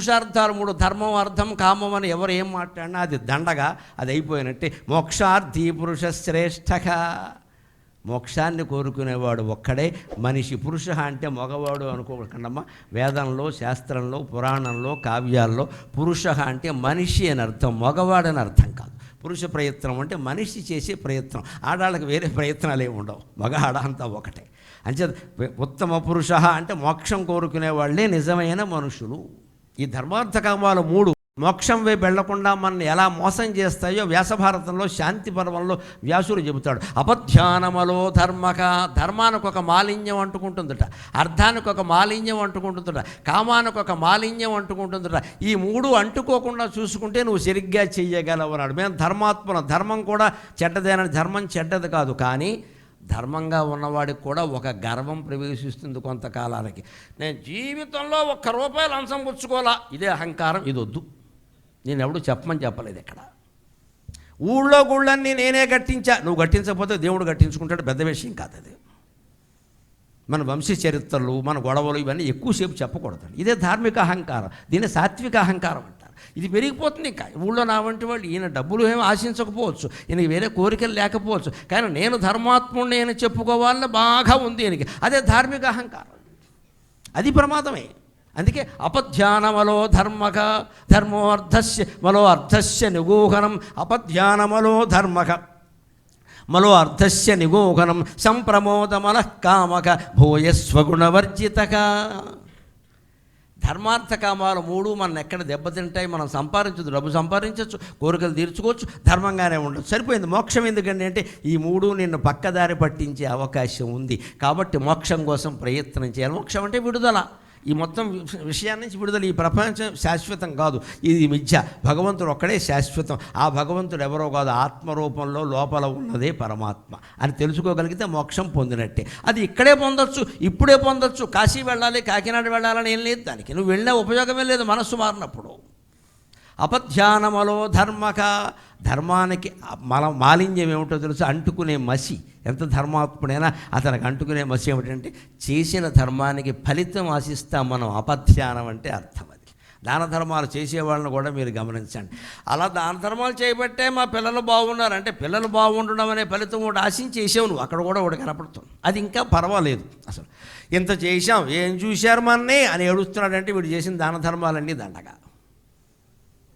పురుషార్థాలు మూడు ధర్మం అర్థం కామం అని ఎవరు ఏం మాట్లాడినా అది దండగా అది అయిపోయినట్టే. మోక్షార్థి పురుష శ్రేష్ఠగా మోక్షాన్ని కోరుకునేవాడు ఒక్కడే. మనిషి పురుష అంటే మగవాడు అనుకోకండమ్మా. వేదంలో శాస్త్రంలో పురాణంలో కావ్యాల్లో పురుష అంటే మనిషి అని అర్థం మగవాడని అర్థం కాదు. పురుష ప్రయత్నం అంటే మనిషి చేసే ప్రయత్నం. ఆడాళ్ళకి వేరే ప్రయత్నాలు ఏమి ఉండవు. మగ ఆడ అంతా ఒకటే. అంచే ఉత్తమ పురుష అంటే మోక్షం కోరుకునే వాళ్ళే నిజమైన మనుషులు. ఈ ధర్మార్థ కామాలు మూడు. మోక్షం వైపు వెళ్ళకుండా మనల్ని ఎలా మోసం చేస్తాయో వ్యాసభారతంలో శాంతి పర్వంలో వ్యాసుడు చెబుతాడు. అపధ్యానమలో ధర్మక ధర్మానికి ఒక మాలిన్యం అంటుకుంటుందట. అర్థానికి ఒక మాలిన్యం అంటుకుంటుందట. కామానికి ఒక మాలిన్యం అంటుకుంటుందట. ఈ మూడు అంటుకోకుండా చూసుకుంటే నువ్వు సరిగ్గా చెయ్యగలవు అన్నాడు. మేము ధర్మాత్మన ధర్మం కూడా చెడ్డదేనని ధర్మం చెడ్డది కాదు. కానీ ధర్మంగా ఉన్నవాడికి కూడా ఒక గర్వం ప్రవేశిస్తుంది కొంతకాలానికి. నేను జీవితంలో ఒక్క రూపాయలు అంశం పుచ్చుకోవాలా? ఇదే అహంకారం ఇది వద్దు. నేను ఎవడు చెప్పమని చెప్పలేదు ఇక్కడ ఊళ్ళో గుళ్ళన్నీ నేనే కట్టించా నువ్వు కట్టించకపోతే దేవుడు కట్టించుకుంటాడు పెద్ద విషయం కాదు అది. మన వంశీ చరిత్రలు మన గొడవలు ఇవన్నీ ఎక్కువసేపు చెప్పకూడదు ఇదే ధార్మిక అహంకారం దీని సాత్విక అహంకారం అంటారు. ఇది పెరిగిపోతుంది. ఇంకా ఊళ్ళో నా వంటి వాళ్ళు ఈయన డబ్బులు ఏమి ఆశించకపోవచ్చు. ఈయనకి వేరే కోరికలు లేకపోవచ్చు. కానీ నేను ధర్మాత్ముడిని అని చెప్పుకోవాలని బాగా ఉంది ఈయనకి. అదే ధార్మిక అహంకారం. అది ప్రమాదమే. అందుకే అపధ్యానమలో ధర్మక ధర్మోర్ధస్య మలో అర్ధస్య నిగూహనం అపధ్యానమలో ధర్మక మలో అర్ధస్య నిగూహనం సంప్రమోదమల కామక భూయస్వగుణవర్జితక ధర్మార్థ కామాలు మూడు మన ఎక్కడ దెబ్బతింటాయి? మనం సంపాదించదు డబ్బు సంపాదించవచ్చు కోరికలు తీర్చుకోవచ్చు ధర్మంగానే ఉండదు సరిపోయింది. మోక్షం ఎందుకండి అంటే ఈ మూడు నిన్ను పక్కదారి పట్టించే అవకాశం ఉంది. కాబట్టి మోక్షం కోసం ప్రయత్నం చేయాలి. మోక్షం అంటే విడుదల. ఈ మొత్తం విష- విషయాన్ని నుంచి విడుదల ఈ ప్రపంచం శాశ్వతం కాదు. ఇది మిథ్య. భగవంతుడు ఒక్కడే శాశ్వతం. ఆ భగవంతుడు ఎవరో కాదు. ఆత్మరూపంలో లోపల ఉన్నదే పరమాత్మ. అని తెలుసుకోగలిగితే మోక్షం పొందినట్టే. అది ఇక్కడే పొందొచ్చు ఇప్పుడే పొందొచ్చు. కాశీ వెళ్ళాలి కాకినాడ వెళ్ళాలని ఏం లేదు. దానికి నువ్వు వెళ్ళే ఉపయోగమే లేదు. మనస్సు మారినప్పుడు. అపధ్యానమలో ధర్మక ధర్మానికి మల మాలిన్యం ఏమిటో తెలుసు? అంటుకునే మసి. ఎంత ధర్మాత్ముడైనా అతనికి అంటుకునే మసి ఏమిటంటే చేసిన ధర్మానికి ఫలితం ఆశిస్తాం మనం. అపధ్యానం అంటే అర్థం అది. దాన ధర్మాలు చేసేవాళ్ళని కూడా మీరు గమనించండి. అలా దాన ధర్మాలు చేయబట్టే మా పిల్లలు బాగున్నారు. అంటే పిల్లలు బాగుండడం అనే ఫలితం ఒకటి ఆశించి చేసావు నువ్వు. అక్కడ కూడా ఒకటి కనపడుతుంది. అది ఇంకా పర్వాలేదు అసలు. ఇంత చేశాం. ఏం చూశారు మన్నే? అని ఏడుస్తున్నాడంటే వీడు చేసిన దాన ధర్మాలన్నీ దండగా.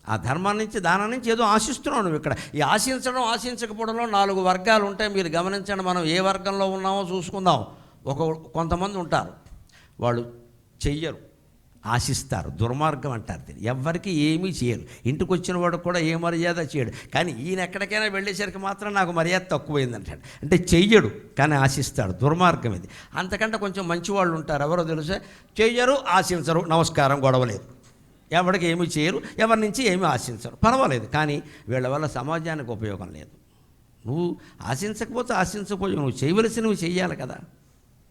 ఆ ధర్మం నుంచి దానం నుంచి ఏదో ఆశిస్తున్నావు నువ్వు ఇక్కడ. ఈ ఆశించడం ఆశించకపోవడంలో నాలుగు వర్గాలు ఉంటాయి మీరు గమనించండి మనం ఏ వర్గంలో ఉన్నామో చూసుకుందాం. ఒక కొంతమంది ఉంటారు. వాళ్ళు చెయ్యరు ఆశిస్తారు దుర్మార్గం అంటారు దీన్ని. ఎవ్వరికి ఏమీ చేయరు. ఇంటికి వచ్చిన వాడు కూడా ఏ మర్యాద చేయడు. కానీ ఈయన ఎక్కడికైనా వెళ్ళేసరికి మాత్రం నాకు మర్యాద తక్కువైంది అంటాడు. అంటే చెయ్యడు కానీ ఆశిస్తాడు. దుర్మార్గం ఇది. అంతకంటే కొంచెం మంచి వాళ్ళు ఉంటారు. ఎవరో తెలుసా? చెయ్యరు ఆశించరు నమస్కారం గొడవలేదు ఎవరికి ఏమి చేయరు ఎవరి నుంచి ఏమి ఆశించరు. పర్వాలేదు కానీ వీళ్ళ వల్ల సమాజానికి ఉపయోగం లేదు. నువ్వు ఆశించకపోతే ఆశించకపోయి నువ్వు చేయవలసినవి చేయాలి కదా.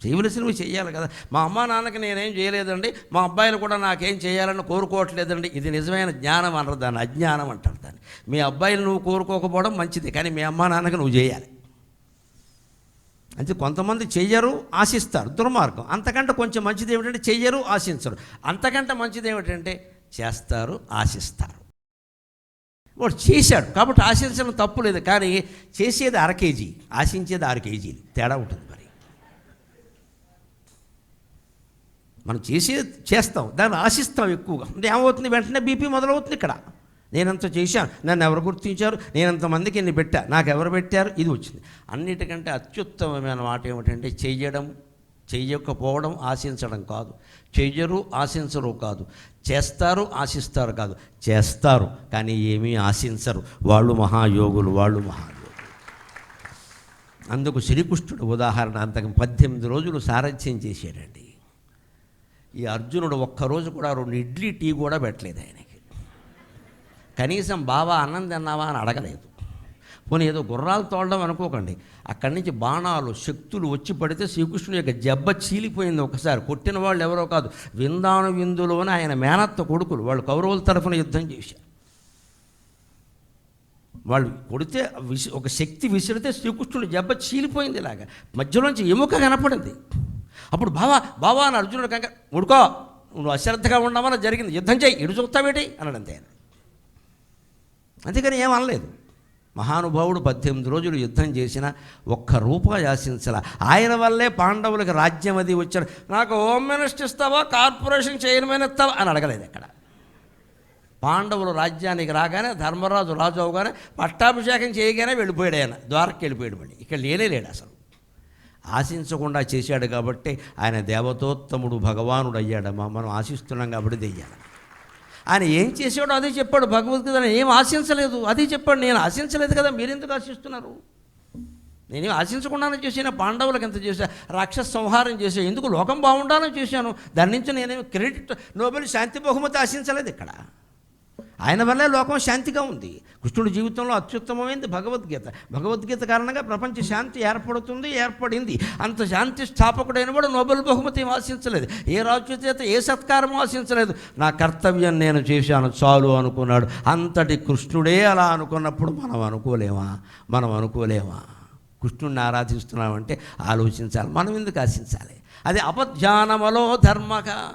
చేయవలసినవి చేయాలి కదా. మా అమ్మ నాన్నకి నేనేం చేయలేదండి మా అబ్బాయిలు కూడా నాకేం చేయాలని కోరుకోవట్లేదండి. ఇది నిజమైన జ్ఞానం అనరు దాన్ని అజ్ఞానం అంటారు దాన్ని. మీ అబ్బాయిలు నువ్వు కోరుకోకపోవడం మంచిది కానీ మీ అమ్మ నాన్నకి నువ్వు చేయాలి. అంటే కొంతమంది చెయ్యరు ఆశిస్తారు దుర్మార్గం. అంతకంటే కొంచెం మంచిది ఏమిటంటే చెయ్యరు ఆశించరు. అంతకంటే మంచిది ఏమిటంటే చేస్తారు ఆశిస్తారు. వాడు చేశాడు కాబట్టి ఆశించడం తప్పు లేదు. కానీ చేసేది అర కేజీ ఆశించేది ఆరు కేజీలు తేడా ఉంటుంది మరి. మనం చేసేది చేస్తాం. దాన్ని ఆశిస్తాం ఎక్కువగా. అంటే ఏమవుతుంది? వెంటనే బీపీ మొదలవుతుంది ఇక్కడ. నేనంత చేశాను. నన్ను ఎవరు గుర్తించారు? నేనంతమందికి ఎన్ని పెట్టా? నాకు ఎవరు పెట్టారు? ఇది వచ్చింది. అన్నిటికంటే అత్యుత్తమమైన మాట ఏమిటంటే చేయడం. చేయకపోవడం ఆశించడం కాదు. చెయ్యరు ఆశించరు కాదు. చేస్తారు ఆశిస్తారు కాదు. చేస్తారు కానీ ఏమీ ఆశించరు. వాళ్ళు మహాయోగులు వాళ్ళు మహాయోగులు. అందుకు శ్రీకృష్ణుడు ఉదాహరణ అంతకు పద్దెనిమిది రోజులు సారథ్యం చేశాడండి. ఈ అర్జునుడు ఒక్కరోజు కూడా రెండు ఇడ్లీ టీ కూడా పెట్టలేదు ఆయనకి. కనీసం బావా అన్నం తిన్నావా అని అడగలేదు. పోనీ ఏదో గుర్రాలు తోడడం అనుకోకండి. అక్కడి నుంచి బాణాలు శక్తులు వచ్చి పడితే శ్రీకృష్ణుని యొక్క జబ్బ చీలిపోయింది ఒకసారి. కొట్టిన వాళ్ళు ఎవరో కాదు. విందాను విందులోని ఆయన మేనత్త కొడుకులు. వాళ్ళు కౌరవుల తరఫున యుద్ధం చేశారు. వాళ్ళు కొడితే విసి ఒక శక్తి విసిరితే శ్రీకృష్ణుడు జబ్బ చీలిపోయింది ఇలాగా. మధ్యలోంచి ఎముక కనపడింది. అప్పుడు బావా బావా అని అర్జునుడు కనుక ఉడుకో నువ్వు అశ్రద్ధగా ఉండమని జరిగింది. యుద్ధం చేయి. ఇడు చూస్తావేటి? అన్నాడు అంతే ఆయన. అందుకని ఏం అనలేదు. మహానుభావుడు పద్దెనిమిది రోజులు యుద్ధం చేసిన ఒక్క రూపాయి ఆశించాల ఆయన వల్లే పాండవులకు రాజ్యం అది వచ్చారు నాకు హోమ్ మినిస్టర్ ఇస్తావా కార్పొరేషన్ చైర్మన్ ఇస్తావా అని అడగలేదు ఇక్కడ పాండవులు రాజ్యానికి రాగానే ధర్మరాజు రాజు అవగానే పట్టాభిషేకం చేయగానే వెళ్ళిపోయాడు ఆయన. ద్వారకి వెళ్ళిపోయాడు మళ్ళీ. ఇక్కడ లేనే లేడు అసలు. ఆశించకుండా చేశాడు కాబట్టి ఆయన దేవతోత్తముడు భగవానుడు అయ్యాడమ్మా మనం ఆశిస్తున్నాం కాబట్టి దెయ్యాలి. ఆయన ఏం చేసాడో అదే చెప్పాడు భగవద్గీత ఏం ఆశించలేదు. అదే చెప్పాడు నేను ఆశించలేదు కదా మీరెందుకు ఆశిస్తున్నారు? నేనేం ఆశించకుండానే చేసిన పాండవులకు ఎంత చేశా రాక్షస సంహారం చేశాను ఎందుకు లోకం బాగుండాలని చేశాను? దాని నుంచి నేనేమి క్రెడిట్ నోబెల్ శాంతి బహుమతి ఆశించలేదు ఇక్కడ. ఆయన వల్లే లోకం శాంతిగా ఉంది. కృష్ణుడి జీవితంలో అత్యుత్తమమైంది భగవద్గీత. భగవద్గీత కారణంగా ప్రపంచ శాంతి ఏర్పడుతుంది ఏర్పడింది. అంత శాంతి స్థాపకుడైన కూడా నోబెల్ బహుమతి ఏం ఆశించలేదు. ఏ రాజు చేత ఏ సత్కారం ఆశించలేదు. నా కర్తవ్యం నేను చేశాను చాలు అనుకున్నాడు. అంతటి కృష్ణుడే అలా అనుకున్నప్పుడు మనం అనుకోలేమా? మనం అనుకోలేమా? కృష్ణుడిని ఆరాధిస్తున్నామంటే ఆలోచించాలి మనం ఎందుకు ఆశించాలి? అది అపధ్యానమలో ధర్మక.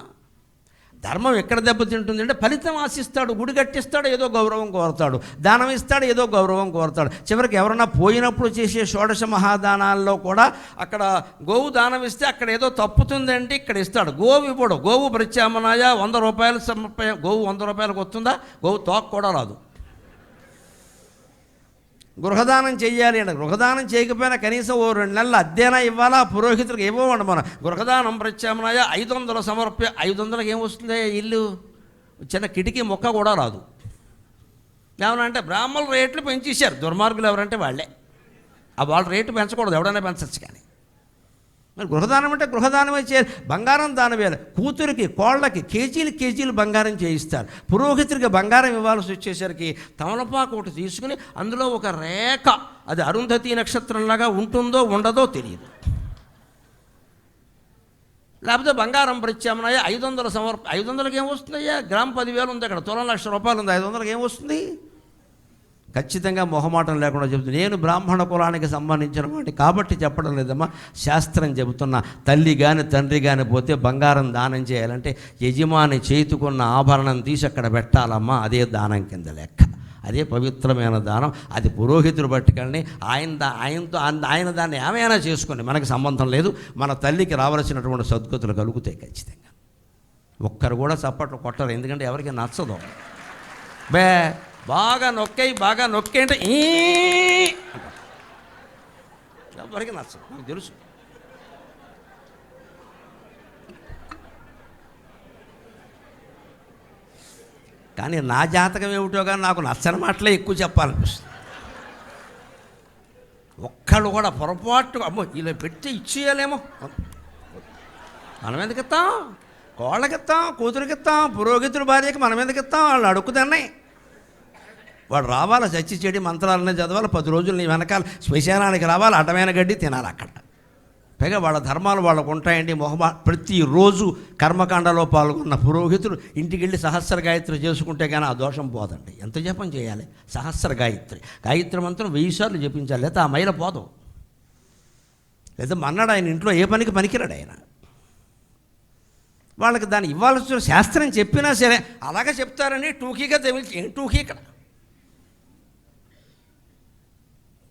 ధర్మం ఎక్కడ దెబ్బతింటుంది అంటే ఫలితం ఆశిస్తాడు గుడి కట్టిస్తాడు ఏదో గౌరవం కోరతాడు. దానం ఇస్తాడు ఏదో గౌరవం కోరతాడు. చివరికి ఎవరన్నా పోయినప్పుడు చేసే షోడశ మహాదానాల్లో కూడా అక్కడ గోవు దానం ఇస్తే అక్కడ ఏదో తప్పుతుందంటే ఇక్కడ ఇస్తాడు. గోవు ఇవ్వడు. గోవు ప్రత్యామ్నాయ వంద రూపాయలు గోవు వంద రూపాయలకు వస్తుందా? గోవు తోక కూడా రాదు. గృహదానం చేయాలి అంటే గృహదానం చేయకపోయినా కనీసం ఓ రెండు నెలలు అద్దెనా ఇవ్వాలా? పురోహితులకు ఇవ్వమండి మనం. గృహదానం ప్రత్యామ్నాయ ఐదు వందల సమర్ప్య ఐదు వందలకు ఏమొస్తుంది ఇల్లు? చిన్న కిటికీ మొక్క కూడా రాదు. ఏమనంటే బ్రాహ్మణులు రేట్లు పెంచేశారు. దుర్మార్గులు ఎవరంటే వాళ్ళే. ఆ వాళ్ళ రేటు పెంచకూడదు. ఎవడైనా పెంచచ్చు కానీ. మరి గృహదానం అంటే గృహదానమే చేయాలి. బంగారం దానం కూతురికి కోళ్ళకి కేజీలు కేజీలు బంగారం చేయిస్తారు. పురోహితుడికి బంగారం ఇవ్వాల్సి వచ్చేసరికి తమలపాకు ఒకటి తీసుకుని అందులో ఒక రేఖ అది అరుంధతి నక్షత్రంలాగా ఉంటుందో ఉండదో తెలియదు. లేకపోతే బంగారం ప్రత్యామ్నాయ ఐదు వందల సమర్ప ఐదు వందలకి ఏమొస్తుందయ్యా గ్రామ్ పదివేలు ఉంది అక్కడ. తులం లక్ష రూపాయలు ఉంది. ఐదు వందలకి ఏమొస్తుంది ఖచ్చితంగా మొహమాటం లేకుండా చెబుతుంది. నేను బ్రాహ్మణ కులానికి సంబంధించిన వాటి కాబట్టి చెప్పడం లేదమ్మా. శాస్త్రం చెబుతున్నా. తల్లి కానీ తండ్రి కానీ పోతే బంగారం దానం చేయాలంటే యజమాని చేతుకున్న ఆభరణం తీసి అక్కడ పెట్టాలమ్మా. అదే దానం కింద లెక్క. అదే పవిత్రమైన దానం. అది పురోహితుడు పట్టుకెళ్ళి ఆయన దా ఆయనతో ఆయన- ఆయన దాన్ని ఏమైనా చేసుకొని మనకు సంబంధం లేదు. మన తల్లికి రావాల్సినటువంటి సద్గతులు కలుగుతాయి ఖచ్చితంగా. ఒక్కరు కూడా చప్పట్లు కొట్టరు. ఎందుకంటే ఎవరికి నచ్చదు. బే బాగా నొక్కాయి బాగా నొక్కే అంటే ఈ ఎవరికి నచ్చదు? నాకు తెలుసు. కానీ నా జాతకం ఏమిటో కానీ నాకు నచ్చని మాటలే ఎక్కువ చెప్పాలనిపిస్తుంది. ఒక్కళ్ళు కూడా పొరపాటు అమ్మో ఇలా పెట్టి ఇచ్చేయలేమో. మనం ఎందుకు ఇస్తాం కోళ్ళకిస్తాం ఇస్తాం పురోగతులు పురోహితుడి భార్యకి మనం ఎందుకు ఇస్తాం? వాళ్ళు అడుక్కుతున్నాయి వాడు రావాలి చచ్చి చెడి మంత్రాలనే చదవాలి పది రోజులు నీ వెనకాల శ్మశానానికి రావాలి అడ్డమైన గడ్డి తినాలి అక్కడ. పైగా వాళ్ళ ధర్మాలు వాళ్ళకు ఉంటాయండి. మొహమా ప్రతిరోజు కర్మకాండలో పాల్గొన్న పురోహితుడు ఇంటికి వెళ్ళి సహస్ర గాయత్రి చేసుకుంటే కానీ ఆ దోషం పోదండి. ఎంత జపం చేయాలి? సహస్ర గాయత్రి. గాయత్రి మంత్రం వెయ్యి సార్లు జపించాలి. లేకపోతే ఆ మైల పోదు. లేదా మన్నాడు ఆయన ఇంట్లో ఏ పనికి పనికిరాడు ఆయన. వాళ్ళకి దాన్ని ఇవ్వాల్సిన శాస్త్రం చెప్పినా సరే అలాగే చెప్తారని టూకీగా తెలిసి టూకీ ఇక్కడ.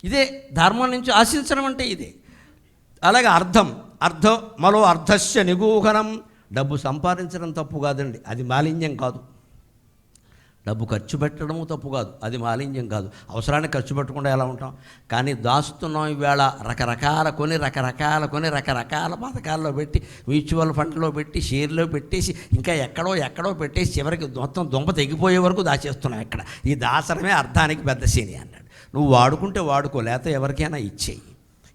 ఇదే ధర్మం నుంచి ఆశించడం అంటే ఇదే. అలాగే అర్థం అర్థం మరో అర్ధస్య నిగూహనం డబ్బు సంపాదించడం తప్పు కాదండి అది మాలిన్యం కాదు. డబ్బు ఖర్చు పెట్టడము తప్పు కాదు అది మాలిన్యం కాదు. అవసరానికి ఖర్చు పెట్టకుండా ఎలా ఉంటాం? కానీ దాస్తున్నాం ఈవేళ రకరకాల కొని రకరకాల కొని రకరకాల పథకాల్లో పెట్టి మ్యూచువల్ ఫండ్లో పెట్టి షేర్లో పెట్టేసి ఇంకా ఎక్కడో ఎక్కడో పెట్టేసి చివరికి మొత్తం దుంప తెగిపోయే వరకు దాచేస్తున్నాం ఇక్కడ. ఈ దాసరమే అర్థానికి పెద్ద శని అన్నాడు. నువ్వు వాడుకుంటే వాడుకో లేకపోతే ఎవరికైనా ఇచ్చేయి.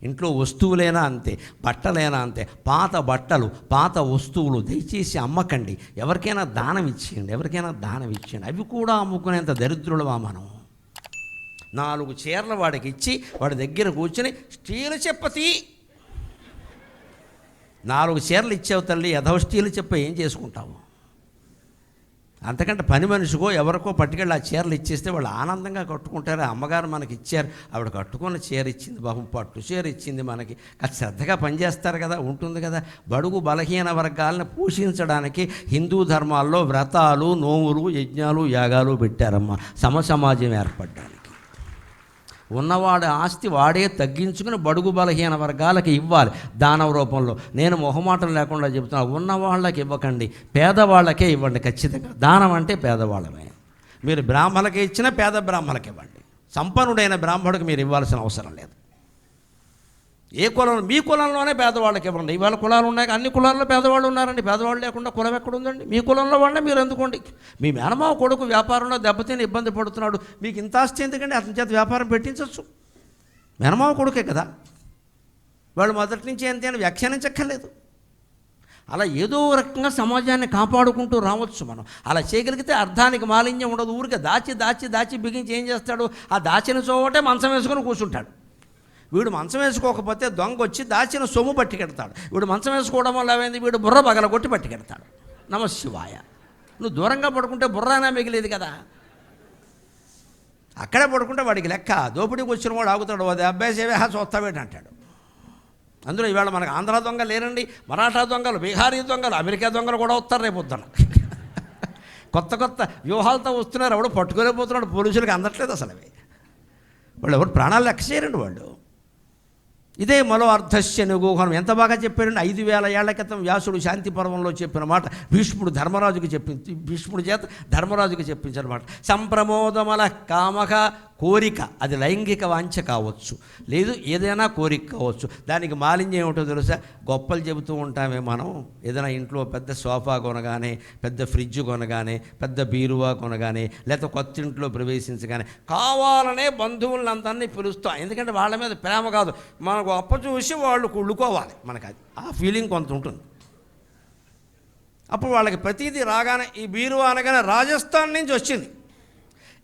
ఇంట్లో వస్తువులైనా అంతే బట్టలైనా అంతే పాత బట్టలు పాత వస్తువులు దయచేసి అమ్మకండి. ఎవరికైనా దానం ఇచ్చేయండి ఎవరికైనా దానం ఇచ్చేయండి. అవి కూడా అమ్ముకునేంత దరిద్రులమా మనం? నాలుగు చీరలు వాడికి ఇచ్చి వాడి దగ్గర కూర్చొని స్టీలు చెప్పతి. నాలుగు చీరలు ఇచ్చావు తల్లి యథవ స్టీలు చెప్ప ఏం చేసుకుంటావు? అంతకంటే పని మనిషికో ఎవరికో పట్టుకెళ్ళి ఆ చీరలు ఇచ్చేస్తే వాళ్ళు ఆనందంగా కట్టుకుంటారు. అమ్మగారు మనకి ఇచ్చారు. ఆవిడ కట్టుకున్న చీర ఇచ్చింది బాబు పట్టు చీర ఇచ్చింది మనకి. కాస్త శ్రద్ధగా పనిచేస్తారు కదా ఉంటుంది కదా. బడుగు బలహీన వర్గాలను పోషించడానికి హిందూ ధర్మాల్లో వ్రతాలు నోములు యజ్ఞాలు యాగాలు పెట్టారమ్మా. సమసమాజం ఏర్పడ్డాను. ఉన్నవాడి ఆస్తి వాడే తగ్గించుకుని బడుగు బలహీన వర్గాలకి ఇవ్వాలి దాన రూపంలో. నేను మొహమాటం లేకుండా చెబుతున్నా ఉన్నవాళ్ళకి ఇవ్వకండి పేదవాళ్ళకే ఇవ్వండి ఖచ్చితంగా. దానం అంటే పేదవాళ్ళమే. మీరు బ్రాహ్మణులకి ఇచ్చినా పేద బ్రాహ్మణులకి ఇవ్వండి. సంపన్నుడైన బ్రాహ్మణుడికి మీరు ఇవ్వాల్సిన అవసరం లేదు. ఏ కులం మీ కులంలోనే పేదవాళ్ళకి ఇవ్వండి. ఇవాళ కులాలు ఉన్నాయి అన్ని కులాల్లో పేదవాళ్ళు ఉన్నారండి. పేదవాళ్ళు లేకుండా కులం ఎక్కడుందండి? మీ కులంలో వాళ్ళే మీరు ఎందుకోండి? మీ మేనమావ కొడుకు వ్యాపారంలో దెబ్బతిని ఇబ్బంది పడుతున్నాడు. మీకు ఇంత ఆస్తి ఎందుకండి? అతని చేత వ్యాపారం పెట్టించవచ్చు మేనమావ కొడుకే కదా. వాళ్ళు మొదటి నుంచి ఎంత అని వ్యాఖ్యానించక్కర్లేదు. అలా ఏదో రకంగా సమాజాన్ని కాపాడుకుంటూ రావచ్చు మనం. అలా చేయగలిగితే అర్థానికి మాలిన్యం ఉండదు. ఊరికే దాచి దాచి దాచి బిగించి ఏం చేస్తాడు? ఆ దాచిన చోటే మంచం వేసుకొని కూర్చుంటాడు. వీడు మంచం వేసుకోకపోతే దొంగ వచ్చి దాచిన సొమ్ము పట్టుకెడతాడు. వీడు మంచం వేసుకోవడం వల్ల ఏమైంది? వీడు బుర్ర పగలగొట్టి పట్టుకెడతాడు. నమశివాయ నువ్వు దూరంగా పడుకుంటే బుర్రానా మిగిలేదు కదా. అక్కడే పడుకుంటే వాడికి లెక్క. దోపిడీకి వచ్చిన వాడు ఆగుతాడు. అది అబ్బాయి సేవేహా చూస్తావేంటి అంటాడు. అందులో ఇవాళ మనకు ఆంధ్ర దొంగ లేరండి మరాఠా దొంగలు బీహారీ దొంగలు అమెరికా దొంగలు కూడా వస్తారు రేపు వద్దన కొత్త కొత్త వ్యూహాలతో వస్తున్నారు. ఎవడు పట్టుకునే పోతున్నాడు పోలీసులకు అందట్లేదు అసలు అవి. వాళ్ళు ఎవరు ప్రాణాలు లెక్క చేయరండి వాళ్ళు. ఇదే మరో అర్ధస్య గుహనం ఎంత బాగా చెప్పారండి? ఐదు వేల ఏళ్ళ క్రితం వ్యాసుడు శాంతి పర్వంలో చెప్పిన మాట. భీష్ముడు ధర్మరాజుకి చెప్పింది భీష్ముడు చేత ధర్మరాజుకి చెప్పించనమాట సంప్రమోదమల కామక కోరిక. అది లైంగిక వాంఛ కావచ్చు. లేదు ఏదైనా కోరిక కావచ్చు. దానికి మాలిన్యం ఏమిటో తెలుసా? గొప్పలు చెబుతూ ఉంటామే మనం. ఏదైనా ఇంట్లో పెద్ద సోఫా కొనగానే పెద్ద ఫ్రిడ్జ్ కొనగానే పెద్ద బీరువా కొనగానే లేకపోతే కొత్త ఇంట్లో ప్రవేశించగానే కావాలనే బంధువులందరినీ పిలుస్తాం. ఎందుకంటే వాళ్ళ మీద ప్రేమ కాదు. మనకు గొప్ప చూసి వాళ్ళు కుళ్ళుకోవాలి మనకు అది ఆ ఫీలింగ్ కొంత ఉంటుంది. అప్పుడు వాళ్ళకి ప్రతిదీ రాగానే ఈ బీరువా అనగానే రాజస్థాన్ నుంచి వచ్చింది.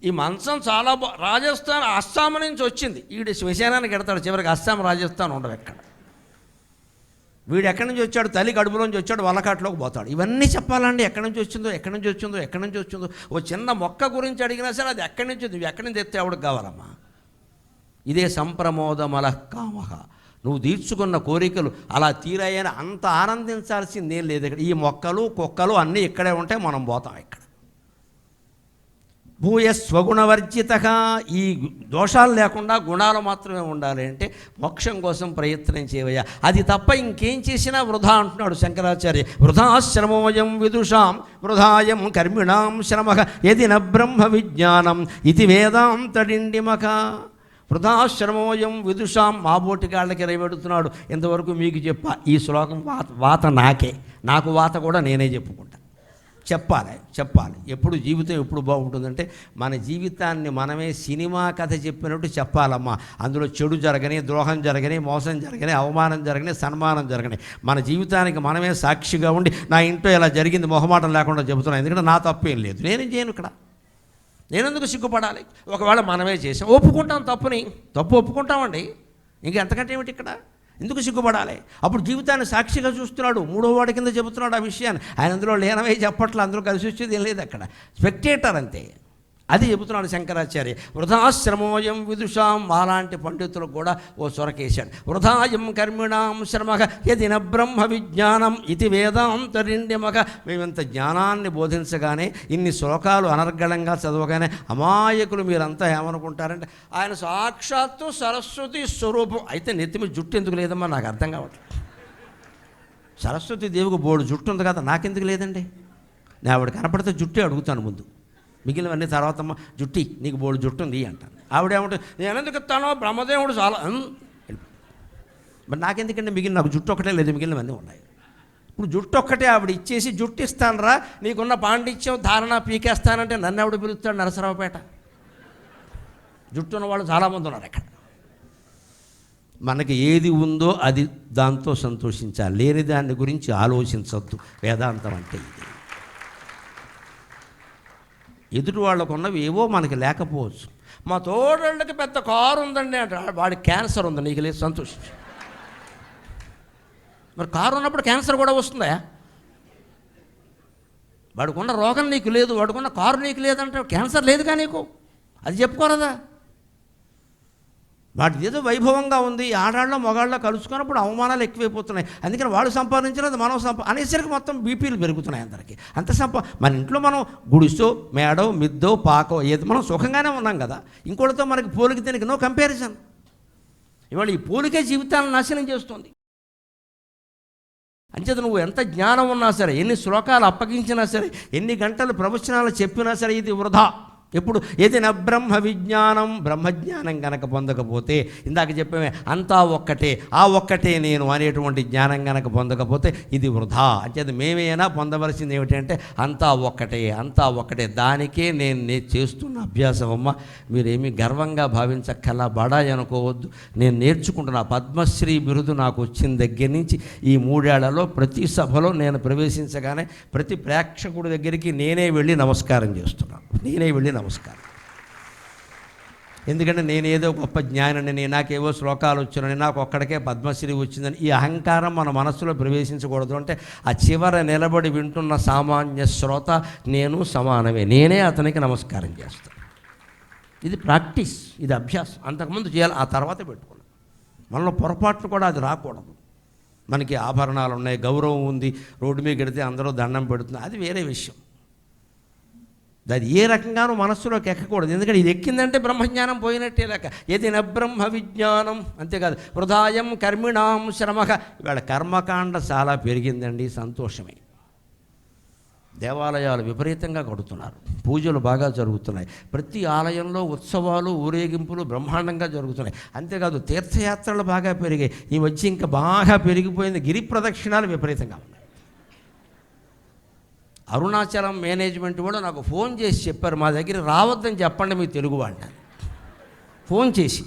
ఈ మంచం చాలా బా రాజస్థాన్ అస్సాం నుంచి వచ్చింది. వీడు శ్మశానానికి ఎడతాడు చివరికి అస్సాం రాజస్థాన్ ఉండవు ఎక్కడ. వీడు ఎక్కడి నుంచి వచ్చాడు? తల్లి కడుపులోంచి వచ్చాడు వల్లకాట్లోకి పోతాడు. ఇవన్నీ చెప్పాలండి. ఎక్కడి నుంచి వచ్చిందో ఎక్కడి నుంచి వచ్చిందో ఎక్కడి నుంచి వచ్చిందో. ఓ చిన్న మొక్క గురించి అడిగినా సరే అది ఎక్కడి నుంచి నువ్వు ఎక్కడి నుంచి తెస్తే ఎవడికి కావాలమ్మా. ఇదే సంప్రమోదమల కామహ నువ్వు తీర్చుకున్న కోరికలు అలా తీరాయని అంత ఆనందించాల్సిందేం లేదు ఇక్కడ. ఈ మొక్కలు కుక్కలు అన్నీ ఇక్కడే ఉంటాయి మనం పోతాం ఇక్కడ. భూయ స్వగుణవర్జిత. ఈ దోషాలు లేకుండా గుణాలు మాత్రమే ఉండాలి అంటే మోక్షం కోసం ప్రయత్నం చేయవయ్యా. అది తప్ప ఇంకేం చేసినా వృధా అంటున్నాడు శంకరాచార్య. వృధాశ్రమోయం విదుషాం వృధాయం కర్మిణాం శ్రమ ఎది న బ్రహ్మ విజ్ఞానం ఇది వేదాంతడిండిమక వృధాశ్రమోయం విదుషాం మాబోటిగాళ్ళకి రేవెడుతున్నాడు ఇంతవరకు మీకు చెప్పా ఈ శ్లోకం వాత వాత నాకే. నాకు వాత కూడా నేనే చెప్పుకుంటా. చెప్పాలి చెప్పాలి. ఎప్పుడు జీవితం ఎప్పుడు బాగుంటుందంటే మన జీవితాన్ని మనమే సినిమా కథ చెప్పినట్టు చెప్పాలమ్మా. అందులో చెడు జరగని ద్రోహం జరగని మోసం జరగని అవమానం జరగని సన్మానం జరగని. మన జీవితానికి మనమే సాక్షిగా ఉండి నా ఇంట్లో ఇలా జరిగింది మొహమాటం లేకుండా చెబుతున్నాను ఎందుకంటే నా తప్పేం లేదు. నేనేం చేయను ఇక్కడ? నేనెందుకు సిగ్గుపడాలి? ఒకవేళ మనమే చేసాం ఒప్పుకుంటాం తప్పుని. తప్పు ఒప్పుకుంటామండి. ఇంకెంతకంటే ఏమిటి ఇక్కడ? ఎందుకు సిగ్గుపడాలి? అప్పుడు జీవితాన్ని సాక్షిగా చూస్తున్నాడు. మూడో వాడి కింద చెబుతున్నాడు ఆ విషయాన్ని. ఆయన అందులో లేనవే చెప్పట్లే అందరూ కలిసి వచ్చేది ఏం లేదు అక్కడ. స్పెక్టేటర్ అంతే. అది చెబుతున్నాడు శంకరాచార్య. వృధాశ్రమోయం విదుషాం మాలాంటి పండితులకు కూడా ఓ సొరకేశాడు వృధాయం కర్మిణాం శ్రమక ఎదిన బ్రహ్మ విజ్ఞానం ఇది వేదాంతరిండిమక మేమింత జ్ఞానాన్ని బోధించగానే ఇన్ని శ్లోకాలు అనర్గళంగా చదవగానే అమాయకులు మీరంతా ఏమనుకుంటారంటే ఆయన సాక్షాత్తు సరస్వతి స్వరూపం. అయితే నెత్తిమి జుట్టు ఎందుకు లేదమ్మా? నాకు అర్థం కావట్లేదు. సరస్వతి దేవికి బోడు జుట్టు ఉంది కదా నాకెందుకు లేదండి? నేను ఆవిడ కనపడితే జుట్టే అడుగుతాను ముందు. మిగిలినవన్నీ తర్వాత జుట్టి నీకు బోడు జుట్టు ఉంది అంటాను ఆవిడేమంటుంది నేను ఎందుకు ఇస్తానో బ్రహ్మదేవుడు చాలా మరి నాకెందుకంటే మిగిలిన నాకు జుట్టు ఒకటే లేదు మిగిలినవన్నీ ఉన్నాయి. ఇప్పుడు జుట్టు ఒక్కటే ఆవిడ ఇచ్చేసి జుట్టు ఇస్తానరా నీకున్న పాండిత్యం ధారణ పీకేస్తానంటే నన్ను ఆవిడ పిలుస్తాడు నరసరావుపేట? జుట్టు ఉన్న వాళ్ళు చాలామంది ఉన్నారు అక్కడ. మనకి ఏది ఉందో అది దాంతో సంతోషించాలి. లేని దాని గురించి ఆలోచించవద్దు వేదాంతం అంటే ఇది. ఎదుటి వాళ్ళకు ఉన్నవి ఏవో మనకి లేకపోవచ్చు. మా తోడళ్ళకి పెద్ద కారు ఉందండి అంటే. వాడికి క్యాన్సర్ ఉంది. నీకు లేదు సంతోషించు మరి కారు ఉన్నప్పుడు క్యాన్సర్ కూడా వస్తుందా? వాడుకున్న రోగం నీకు లేదు. వాడుకున్న కారు నీకు లేదంటే క్యాన్సర్ లేదుగా నీకు? అది చెప్పుకోరదా? వాటిది ఏదో వైభవంగా ఉంది ఆడాళ్ళ మొగాళ్ళ కలుసుకున్నప్పుడు అవమానాలు ఎక్కువైపోతున్నాయి. అందుకని వాళ్ళు సంపాదించినది మనం సంపా అనేసరికి మొత్తం బీపీలు పెరుగుతున్నాయి అందరికీ. అంత సంపా మన ఇంట్లో మనం గుడిసో మేడో మిద్దో పాకో ఏది మనం సుఖంగానే ఉన్నాం కదా. ఇంకోటితో మనకి పోలికి దీనికి నో కంపారిజన్. ఇవాళ ఈ పోలికే జీవితాలను నాశనం చేస్తుంది. అంచేత నువ్వు ఎంత జ్ఞానం ఉన్నా సరే ఎన్ని శ్లోకాలు అప్పగించినా సరే ఎన్ని గంటలు ప్రవచనాలు చెప్పినా సరే ఇది వృధా. ఎప్పుడు? ఏది నా బ్రహ్మ విజ్ఞానం బ్రహ్మజ్ఞానం కనుక పొందకపోతే ఇందాక చెప్పామే అంతా ఒక్కటే ఆ ఒక్కటే నేను అనేటువంటి జ్ఞానం కనుక పొందకపోతే ఇది వృధా. అంచేత మేమైనా పొందవలసింది ఏమిటంటే అంతా ఒక్కటే అంతా ఒక్కటే. దానికే నేను చేస్తున్న అభ్యాసం అమ్మ. మీరేమీ గర్వంగా భావించక్కల్లా బడాయి అనుకోవద్దు. నేను నేర్చుకుంటున్న పద్మశ్రీ బిరుదు నాకు వచ్చిన దగ్గర నుంచి ఈ మూడేళ్ళలో ప్రతి సభలో నేను ప్రవేశించగానే ప్రతి ప్రేక్షకుడి దగ్గరికి నేనే వెళ్ళి నమస్కారం చేస్తున్నాను. నేనే వెళ్ళి నమస్కారం. ఎందుకంటే నేనేదో గొప్ప జ్ఞానాన్ని నేను నాకేవో శ్లోకాలు వచ్చినని నాకు ఒక్కడికే పద్మశ్రీ వచ్చిందని ఈ అహంకారం మన మనస్సులో ప్రవేశించకూడదు. అంటే ఆ చివర నిలబడి వింటున్న సామాన్య శ్రోత నేను సమానమే. నేనే అతనికి నమస్కారం చేస్తాను ఇది ప్రాక్టీస్ ఇది అభ్యాసం. అంతకుముందు చేయాలి ఆ తర్వాత పెట్టుకున్నాం. మనలో పొరపాట్లు కూడా అది రాకూడదు. మనకి ఆభరణాలు ఉన్నాయి గౌరవం ఉంది రోడ్డు మీద పెడితే అందరూ దండం పెడుతున్నారు. అది వేరే విషయం. అది ఏ రకంగానూ మనస్సులోకి ఎక్కకూడదు. ఎందుకంటే ఇది ఎక్కిందంటే బ్రహ్మజ్ఞానం పోయినట్టే లెక్క. ఏది బ్రహ్మ విజ్ఞానం అంతేకాదు హృదయం కర్మిణాం శ్రమక ఇవాళ కర్మకాండ చాలా పెరిగిందండి సంతోషమే. దేవాలయాలు విపరీతంగా కడుతున్నారు. పూజలు బాగా జరుగుతున్నాయి. ప్రతి ఆలయంలో ఉత్సవాలు ఊరేగింపులు బ్రహ్మాండంగా జరుగుతున్నాయి. అంతేకాదు తీర్థయాత్రలు బాగా పెరిగాయి. ఈ మధ్య ఇంకా బాగా పెరిగిపోయింది గిరి ప్రదక్షిణాలు విపరీతంగా ఉన్నాయి. అరుణాచలం మేనేజ్మెంట్ కూడా నాకు ఫోన్ చేసి చెప్పారు మా దగ్గర రావద్దని చెప్పండి మీ తెలుగు వాళ్ళని ఫోన్ చేసి.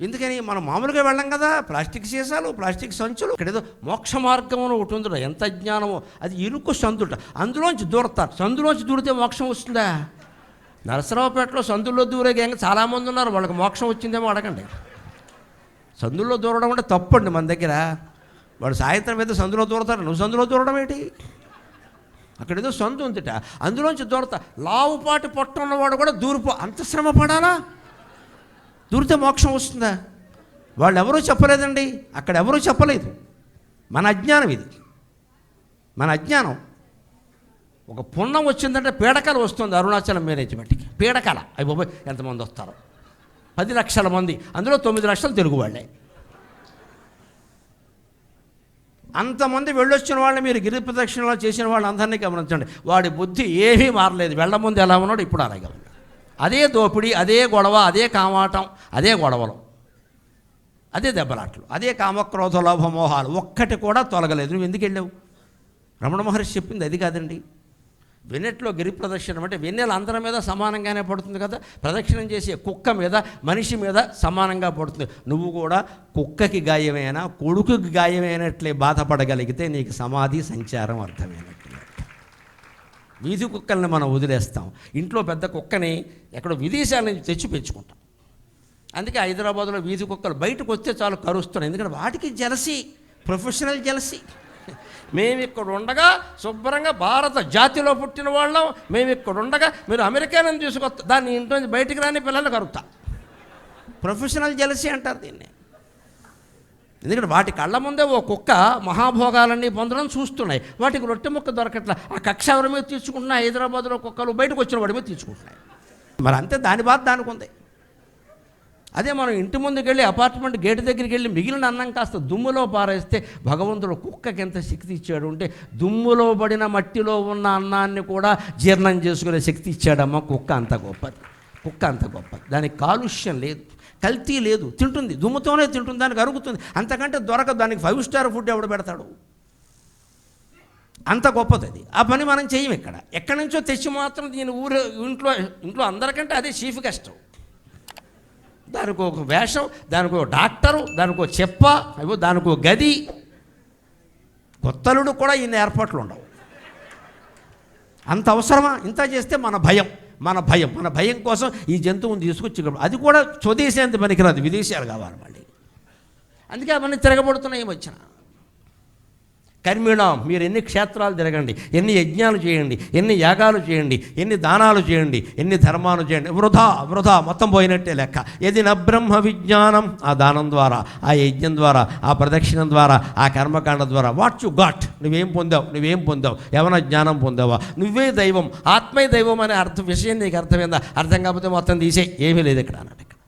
ఎందుకని మనం మామూలుగా వెళ్ళం కదా ప్లాస్టిక్ సీసాలు ప్లాస్టిక్ సంచులు ఇక్కడ ఏదో మోక్ష మార్గం అని ఒకటి ఉందిరా ఎంత జ్ఞానమో అది ఇరుకు సందుట. అందులోంచి దూరతారు. సందులోంచి దూరితే మోక్షం వస్తుందా? నరసరావుపేటలో సందుల్లో దూరే గ్యాంగ్ చాలామంది ఉన్నారు వాళ్ళకి మోక్షం వచ్చిందేమో అడగండి. సందుల్లో దూరడం అంటే తప్పండి మన దగ్గర. వాడు సాయంత్రం అయితే సందులో దూరతాడు నువ్వు సందులో దూరడం ఏంటి? అక్కడ ఏదో సందు ఉందిట. అందులోంచి దూరత లావుపాటి పొట్ట ఉన్నవాడు కూడా దూరిపో. అంత శ్రమ పడాలా? దూరితే మోక్షం వస్తుందా? వాళ్ళు ఎవరూ చెప్పలేదండి. అక్కడ ఎవరూ చెప్పలేదు. మన అజ్ఞానం ఇది. మన అజ్ఞానం. ఒక పుణ్యం వచ్చిందంటే పీడకల వస్తుంది అరుణాచలం మేనేజ్మెంట్కి. పీడకల. అవి బాబోయ్ ఎంతమంది వస్తారు? పది లక్షల మంది. అందులో తొమ్మిది లక్షలు తెలుగు వాళ్ళే. అంతమంది వెళ్ళొచ్చిన వాళ్ళని మీరు గిరి ప్రదక్షిణలో చేసిన వాళ్ళందరినీ గమనించండి. వాడి బుద్ధి ఏమీ మారలేదు. వెళ్ళముందు ఎలా ఉన్నాడు ఇప్పుడు అలాగే అదే దోపిడీ అదే గొడవ అదే కామాటం అదే గొడవలు అదే దెబ్బలాట్లు అదే కామక్రోధ లోభమోహాలు ఒక్కటి కూడా తొలగలేదు. నువ్వు ఎందుకు వెళ్ళావు? రమణ మహర్షి చెప్పింది అది కాదండి. వెన్నెట్లో గిరి ప్రదక్షిణం అంటే వెన్నెల అందరి మీద సమానంగానే పడుతుంది కదా? ప్రదక్షిణం చేసే కుక్క మీద మనిషి మీద సమానంగా పడుతుంది. నువ్వు కూడా కుక్కకి గాయమైనా కొడుకుకి గాయమైనట్లే బాధపడగలిగితే నీకు సమాధి సంచారం అర్థమైనట్లే. వీధి కుక్కల్ని మనం వదిలేస్తాం. ఇంట్లో పెద్ద కుక్కని ఎక్కడో విదేశాల నుంచి తెచ్చి పెంచుకుంటాం. అందుకే హైదరాబాద్లో వీధి కుక్కలు బయటకు వస్తే చాలు కరుస్తున్నాయి. ఎందుకంటే వాటికి జలసి ప్రొఫెషనల్ జలసి. మేము ఇక్కడ ఉండగా శుభ్రంగా భారత జాతిలో పుట్టిన వాళ్ళం. మేము ఇక్కడ ఉండగా మీరు అమెరికాను తీసుకొస్తా దాన్ని ఇంట్లో నుంచి బయటికి రాని పిల్లలు కరుగుతా ప్రొఫెషనల్ జలసి అంటారు దీన్ని. ఎందుకంటే వాటి కళ్ళ ముందే ఓ కుక్క మహాభోగాలన్నీ పొందడం చూస్తున్నాయి. వాటికి రొట్టె ముక్క దొరకట్లా. ఆ కక్ష ఎవరి మీద తీర్చుకుంటున్నా హైదరాబాద్లో కుక్కలు బయటకు వచ్చిన వాడి మీద తీర్చుకుంటున్నాయి మరి అంతే దాని బాధ దానికి ఉంది. అదే మనం ఇంటి ముందుకు వెళ్ళి అపార్ట్మెంట్ గేట్ దగ్గరికి వెళ్ళి మిగిలిన అన్నం కాస్త దుమ్ములో పారేస్తే భగవంతుడు కుక్కకి ఎంత శక్తి ఇచ్చాడు అంటే దుమ్ములో పడిన మట్టిలో ఉన్న అన్నాన్ని కూడా జీర్ణం చేసుకునే శక్తి ఇచ్చాడమ్మ. కుక్క అంత గొప్పది. కుక్క అంత గొప్పది. దానికి కాలుష్యం లేదు. కల్తీ లేదు. తింటుంది. దుమ్ముతోనే తింటుంది. దానికి అరుగుతుంది. అంతకంటే దొరకదు. దానికి ఫైవ్ స్టార్ ఫుడ్ ఎవడు పెడతాడు? అంత గొప్పది అది. ఆ పని మనం చేయం ఇక్కడ. ఎక్కడి నుంచో తెచ్చి మాత్రం దీని ఊరు ఇంట్లో ఇంట్లో అందరికంటే అదే చీఫ్ గెస్ట్. దానికి ఒక వేషం దానికి ఒక డాక్టరు దానికి ఒక చెప్ప అయ్యో దానికి ఒక గది. కొత్తలుడు కూడా ఇన్ని ఏర్పాట్లు ఉండవు. అంత అవసరమా? ఇంత చేస్తే మన భయం మన భయం మన భయం కోసం ఈ జంతువుని తీసుకొచ్చి అది కూడా స్వదేశాంతి పనికిరాదు విదేశాలు కావాలి మళ్ళీ. అందుకే అవన్నీ తిరగబడుతున్నాయి వచ్చిన కర్మిణాం మీరు ఎన్ని క్షేత్రాలు తిరగండి ఎన్ని యజ్ఞాలు చేయండి ఎన్ని యాగాలు చేయండి ఎన్ని దానాలు చేయండి ఎన్ని ధర్మాలు చేయండి. వృధా వృధా మొత్తం పోయినట్టే లెక్క. ఇది నబ్రహ్మ విజ్ఞానం? ఆ దానం ద్వారా ఆ యజ్ఞం ద్వారా ఆ ప్రదక్షిణం ద్వారా ఆ కర్మకాండ ద్వారా. వాట్ యు గాట్ నువ్వేం పొందావు? నువ్వేం పొందావు? ఏమైనా జ్ఞానం పొందావా? నువ్వే దైవం ఆత్మే దైవం అనే అర్థం విషయం నీకు అర్థమైందా? అర్థం కాకపోతే మొత్తం తీసే ఏమీ లేదు ఇక్కడ అన్నట్టు ఇక్కడ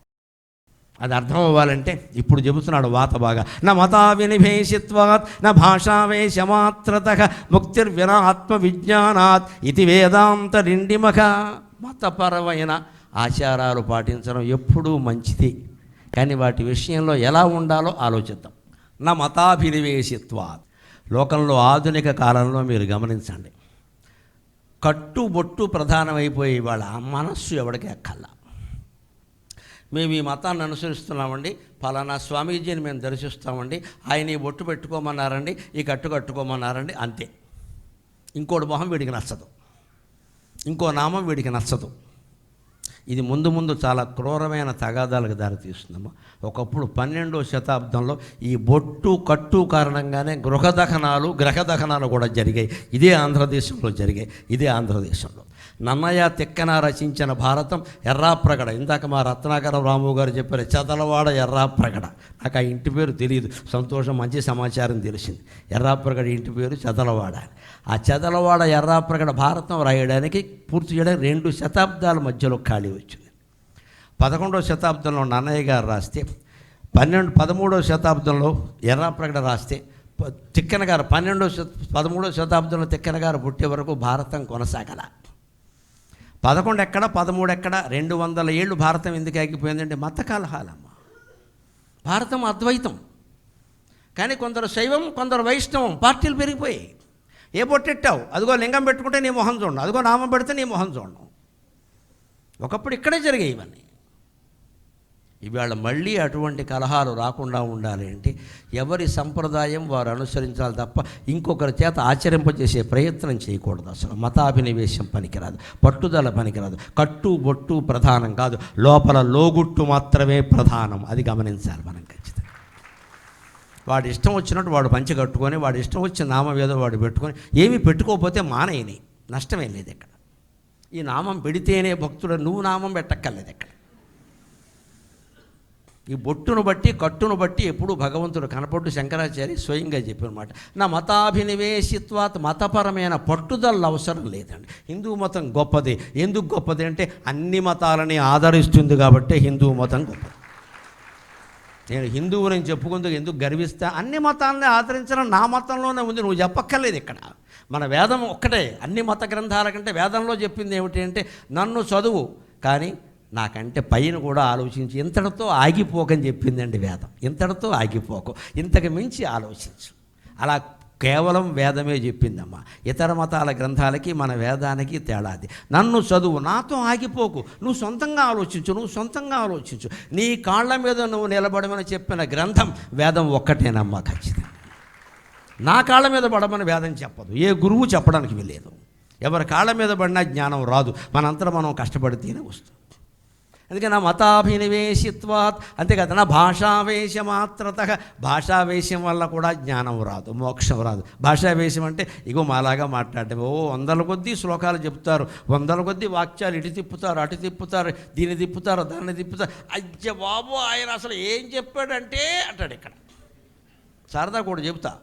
అది అర్థం అవ్వాలంటే ఇప్పుడు చెబుతున్నాడు వాత బాగా. నా మతా వినిభేషిత్వాత్ నా భాషావేశమాత్రత ముక్తిర్విన ఆత్మ విజ్ఞానాత్ ఇది వేదాంత రిండిమఖ మతపరమైన ఆచారాలు పాటించడం ఎప్పుడూ మంచిది. కానీ వాటి విషయంలో ఎలా ఉండాలో ఆలోచిద్దాం. నా మతాభినివేశిత్వాత్. లోకంలో ఆధునిక కాలంలో మీరు గమనించండి. కట్టుబొట్టు ప్రధానమైపోయి వాళ్ళ మనస్సు ఎవరికి ఎక్కల్లా. మేము ఈ మతాన్ని అనుసరిస్తున్నామండి. ఫలానా స్వామీజీని మేము దర్శిస్తామండి. ఆయన ఈ బొట్టు పెట్టుకోమన్నారండి ఈ కట్టు కట్టుకోమన్నారండి అంతే. ఇంకోటి మొహం వీడికి నచ్చదు. ఇంకో నామం వీడికి నచ్చదు. ఇది ముందు ముందు చాలా క్రూరమైన తగాదాలకు దారితీస్తుందమ్మా. ఒకప్పుడు పన్నెండవ శతాబ్దంలో ఈ బొట్టు కట్టు కారణంగానే గృహదహనాలు గ్రహదహనాలు కూడా జరిగాయి. ఇదే ఆంధ్రదేశంలో జరిగాయి. ఇదే ఆంధ్రదేశంలో. నన్నయ్య తిక్కన రచించిన భారతం ఎర్రాప్రగడ ఇందాక మా రత్నాకర రాము గారు చెప్పారు చదలవాడ ఎర్రాప్రగడ నాకు ఆ ఇంటి పేరు తెలియదు. సంతోషం మంచి సమాచారం తెలిసింది. ఎర్రాప్రగడ ఇంటి పేరు చదలవాడ ఆ చదలవాడ ఎర్రాప్రగడ భారతం రాయడానికి పూర్తి చేయడానికి రెండు శతాబ్దాల మధ్యలో ఖాళీ వచ్చింది. పదకొండవ శతాబ్దంలో నన్నయ్య గారు రాస్తే పన్నెండు పదమూడవ శతాబ్దంలో ఎర్రాప్రగడ రాస్తే తిక్కన గారు పన్నెండవ శత పదమూడవ శతాబ్దంలో తిక్కన గారు పుట్టే వరకు భారతం కొనసాగల. పదకొండు ఎక్కడ పదమూడు ఎక్కడ రెండు వందల ఏళ్ళు భారతం ఎందుకు ఆగిపోయిందంటే మత కలహాలమ్మ భారతం అద్వైతం. కానీ కొందరు శైవం కొందరు వైష్ణవం పార్టీలు పెరిగిపోయాయి. ఏ పొట్టెట్టావు అదిగో లింగం పెట్టుకుంటే నీ మొహం చూడను అదిగో నామం పెడితే నీ మొహం చూడను ఒకప్పుడు ఇక్కడే జరిగాయి ఇవన్నీ. ఇవాళ మళ్ళీ అటువంటి కలహాలు రాకుండా ఉండాలి అంటే ఎవరి సంప్రదాయం వారు అనుసరించాలి తప్ప ఇంకొకరి చేత ఆచరింపజేసే ప్రయత్నం చేయకూడదు అసలు. మతాభినివేశం పనికిరాదు పట్టుదల పనికిరాదు కట్టు బొట్టు ప్రధానం కాదు లోపల లోగుట్టు మాత్రమే ప్రధానం. అది గమనించాలి మనం ఖచ్చితంగా. వాడి ఇష్టం వచ్చినట్టు వాడు పంచి కట్టుకొని వాడి ఇష్టం వచ్చిన నామం ఏదో వాడు పెట్టుకొని ఏమీ పెట్టుకోకపోతే మానేయని. నష్టమేం లేదు ఇక్కడ. ఈ నామం పెడితేనే భక్తుడు నువ్వు నామం పెట్టక్కర్లేదు ఇక్కడ. ఈ బొట్టును బట్టి కట్టును బట్టి ఎప్పుడు భగవంతుడు కనపడ్డు శంకరాచార్య స్వయంగా చెప్పినమాట. నా మతాభినివేశిత్వాత్ మతపరమైన పట్టుదల అవసరం లేదండి. హిందూ మతం గొప్పది. ఎందుకు గొప్పది అంటే అన్ని మతాలని ఆదరిస్తుంది కాబట్టి హిందూ మతం గొప్పది. నేను హిందువుని చెప్పుకుందుకు ఎందుకు గర్విస్తా? అన్ని మతాలని ఆదరించడం నా మతంలోనే ఉంది. నువ్వు చెప్పక్కర్లేదు ఇక్కడ. మన వేదం ఒక్కటే. అన్ని మత గ్రంథాల కంటే వేదంలో చెప్పింది ఏమిటి అంటే నన్ను చదువు. కానీ నాకంటే పైన కూడా ఆలోచించి ఇంతటితో ఆగిపోకని చెప్పిందండి వేదం. ఇంతటితో ఆగిపోకు. ఇంతకు మించి ఆలోచించు. అలా కేవలం వేదమే చెప్పిందమ్మా. ఇతర మతాల గ్రంథాలకి మన వేదానికి తేడాది నన్ను చదువు నాతో ఆగిపోకు. నువ్వు సొంతంగా ఆలోచించు నువ్వు సొంతంగా ఆలోచించు. నీ కాళ్ళ మీద నువ్వు నిలబడమని చెప్పిన గ్రంథం వేదం ఒక్కటేనమ్మా ఖచ్చితంగా. నా కాళ్ళ మీద పడమని వేదం చెప్పదు. ఏ గురువు చెప్పడానికి వీలేదు ఎవరి కాళ్ళ మీద పడినా జ్ఞానం రాదు. మనంతా మనం కష్టపడితేనే వస్తుంది అందుకే నా మతాభినివేశిత్వాత్ అంతేకాదు నా భాషావేశమాత్రత భాషావేశం వల్ల కూడా జ్ఞానం రాదు మోక్షం రాదు. భాషావేశం అంటే ఇగో మాలాగా మాట్లాడటం. ఓ వందల కొద్దీ శ్లోకాలు చెప్తారు వందల కొద్దీ వాక్యాలు ఇటు తిప్పుతారు అటు తిప్పుతారు దీన్ని తిప్పుతారు దాన్ని తిప్పుతారు. అయ్య బాబు ఆయన అసలు ఏం చెప్పాడంటే అంటాడు ఇక్కడ. సరదా కూడా చెబుతా.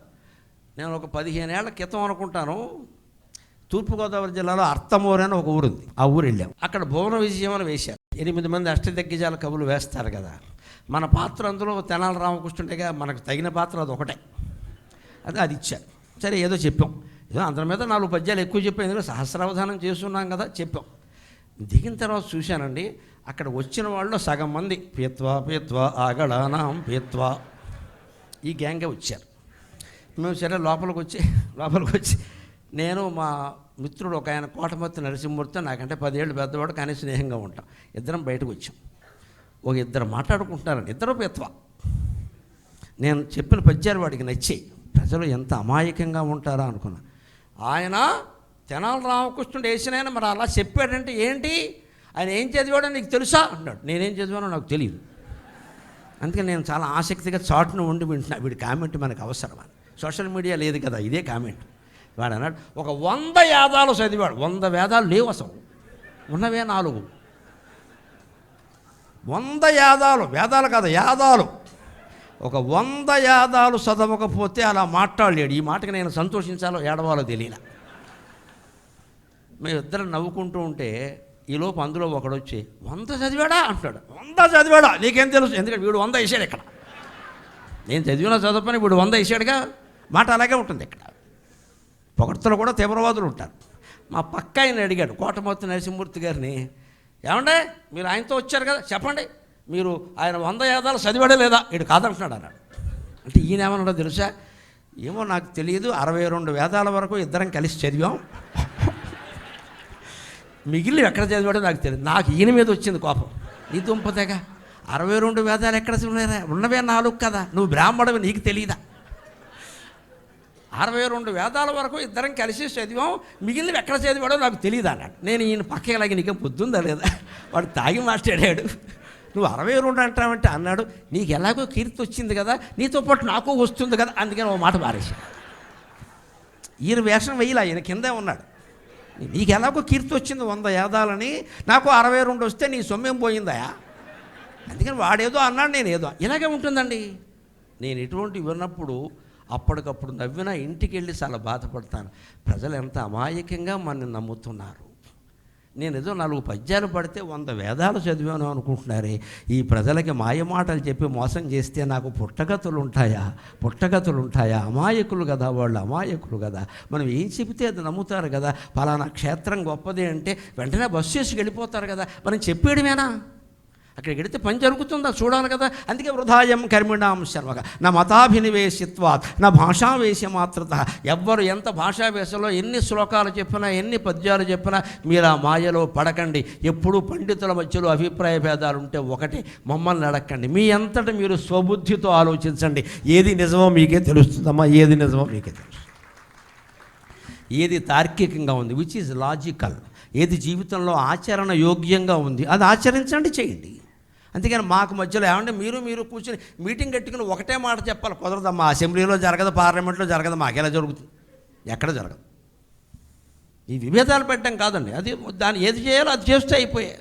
నేను ఒక పదిహేను ఏళ్ళ క్రితం అనుకుంటాను తూర్పుగోదావరి జిల్లాలో అర్థమూరు అని ఒక ఊరుంది. ఆ ఊరు వెళ్ళాం. అక్కడ భువన విజయం అని వేశారు. ఎనిమిది మంది అష్టదిగ్గజాల కవులు వేస్తారు కదా. మన పాత్ర అందులో తెనాల రామకృష్ణుడిగా మనకు తగిన పాత్ర అది ఒకటే. అది అది ఇచ్చారు సరే ఏదో చెప్పాం. ఏదో అందరి మీద నాలుగు పద్యాలు ఎక్కువ చెప్పాం. ఎందుకంటే సహస్రావధానం చేస్తున్నాం కదా చెప్పాం. దిగిన తర్వాత చూశానండి అక్కడ వచ్చిన వాళ్ళు సగం మంది పీత్వా పీత్వా ఆగళానాం పీత్వా. ఈ గ్యాంగే వచ్చారు. మేము సరే లోపలికి వచ్చి లోపలికి వచ్చి నేను మా మిత్రుడు ఒక ఆయన కోటమత్తి నరసింహమూర్తి నాకంటే పదేళ్ళు పెద్దవాడు కానీ స్నేహంగా ఉంటాం. ఇద్దరం బయటకు వచ్చాం. ఒక ఇద్దరు మాట్లాడుకుంటున్నారని ఇద్దరు పెత్వ. నేను చెప్పిన పద్యాలు వాడికి నచ్చాయి. ప్రజలు ఎంత అమాయకంగా ఉంటారా అనుకున్నా. ఆయన తెనాలి రామకృష్ణుడు వేసిన మరి అలా చెప్పాడంటే ఏంటి? ఆయన ఏం చదివాడో నీకు తెలుసా? అన్నాడు. నేనేం చదివానో నాకు తెలియదు అందుకని నేను చాలా ఆసక్తిగా చాటును ఉండి వింటున్నా. వీడి కామెంట్ మనకు అవసరమని సోషల్ మీడియా లేదు కదా ఇదే కామెంట్. వాడు అన్నాడు ఒక వంద యాదాలు చదివాడు. వంద వేదాలు లేవు అసలు. ఉన్నవే నాలుగు. వంద యాదాలు. వేదాలు కాదు యాదాలు. ఒక వంద యాదాలు చదవకపోతే అలా మాట్లాడలేడు. ఈ మాటకి నేను సంతోషించాలో ఏడవాలో తెలియలే. మేమిద్దరం నవ్వుకుంటూ ఉంటే ఈలోపు అందులో ఒకడు వచ్చి వంద చదివాడా? అంటాడు వంద చదివాడా? నీకేం తెలుసు? ఎందుకంటే వీడు వంద వేసాడు ఇక్కడ. నేను చదివిన చదవని వీడు వంద వేసాడుగా మాట అలాగే ఉంటుంది ఇక్కడ. పొగడ్తలు కూడా తీవ్రవాదులు ఉంటారు. మా పక్క ఆయన అడిగాడు కోటమూర్తి నరసింహమూర్తి గారిని ఏమండే మీరు ఆయనతో వచ్చారు కదా చెప్పండి మీరు ఆయన వంద యాదాలు చదివాడే లేదా? ఇటు కాదంటున్నాడు అన్నాడు. అంటే ఈయన ఏమన్నాడో తెలుసా? ఏమో నాకు తెలియదు అరవై రెండు వేదాల వరకు ఇద్దరం కలిసి చదివాం. మిగిలిన ఎక్కడ చదివాడో నాకు తెలియదు. నాకు ఈయన మీద వచ్చింది కోపం. నీ దుంపతేగా అరవై రెండు వేదాలు ఎక్కడ ఉన్నాయా ఉన్నవే నాలుగు కదా. నువ్వు బ్రాహ్మణవి నీకు తెలియదా అరవై రెండు వేదాల వరకు ఇద్దరం కలిసి చదివాం. మిగిలినవి ఎక్కడ చదివాడో నాకు తెలియదు అన్నాడు. నేను ఈయన పక్కకి ఇలాగ నీకేం పొద్దుందా లేదా? వాడు తాగి మాట్లాడాడు. నువ్వు అరవై రెండు అంటావంటే అన్నాడు నీకు ఎలాగో కీర్తి వచ్చింది కదా నీతో పాటు నాకు వస్తుంది కదా అందుకని ఓ మాట మారేసి ఈయన వేషం వేయలే ఈయన కిందే ఉన్నాడు. నీకు ఎలాగో కీర్తి వచ్చింది వంద యాదాలని నాకు అరవై రెండు వస్తే నీ సొమ్మేం పోయిందయా అందుకని వాడేదో అన్నాడు నేను ఏదో ఇలాగే ఉంటుందండి. నేను ఎటువంటి విన్నప్పుడు అప్పటికప్పుడు నవ్వినా ఇంటికి వెళ్ళి చాలా బాధపడతాను. ప్రజలు ఎంత అమాయకంగా మనని నమ్ముతున్నారు. నేను ఏదో నాలుగు పద్యాలు పడితే వంద వేదాలు చదివాను అనుకుంటున్నారే. ఈ ప్రజలకి మాయమాటలు చెప్పి మోసం చేస్తే నాకు పుట్టగతులు ఉంటాయా? పుట్టగతులు ఉంటాయా? అమాయకులు కదా వాళ్ళు అమాయకులు కదా. మనం ఏం చెబితే అది నమ్ముతారు కదా. పలానా క్షేత్రం గొప్పది అంటే వెంటనే బస్సు చేసి వెళ్ళిపోతారు కదా. మనం చెప్పేయడమేనా? అక్కడికి వెడితే పని జరుగుతుందా? చూడాలి కదా. అందుకే వృధాయం కర్మిణాం శర్మగా నా మతాభినివేశిత్వాత్ నా భాషావేశ మాత్రత. ఎవ్వరు ఎంత భాషావేశంలో ఎన్ని శ్లోకాలు చెప్పినా ఎన్ని పద్యాలు చెప్పినా మీరు ఆ మాయలో పడకండి. ఎప్పుడూ పండితుల మధ్యలో అభిప్రాయ భేదాలు ఉంటే ఒకటి మమ్మల్ని అడగండి మీ అంతటా మీరు స్వబుద్ధితో ఆలోచించండి. ఏది నిజమో మీకే తెలుస్తుందమ్మా. ఏది నిజమో మీకే తెలుస్తుంది. ఏది తార్కికంగా ఉంది విచ్ ఈజ్ లాజికల్ ఏది జీవితంలో ఆచరణ యోగ్యంగా ఉంది అది ఆచరించండి చేయండి. అందుకని మాకు మధ్యలో ఏమంటే మీరు మీరు కూర్చొని మీటింగ్ కట్టుకుని ఒకటే మాట చెప్పాలి. కుదరదమ్మా. అసెంబ్లీలో జరగదు పార్లమెంట్లో జరగదు మాకెలా జరుగుతుంది ఎక్కడ జరగదు? ఈ విభేదాలు పెట్టడం కాదండి. అది దాన్ని ఏది చేయాలో అది చేస్తే అయిపోయాయి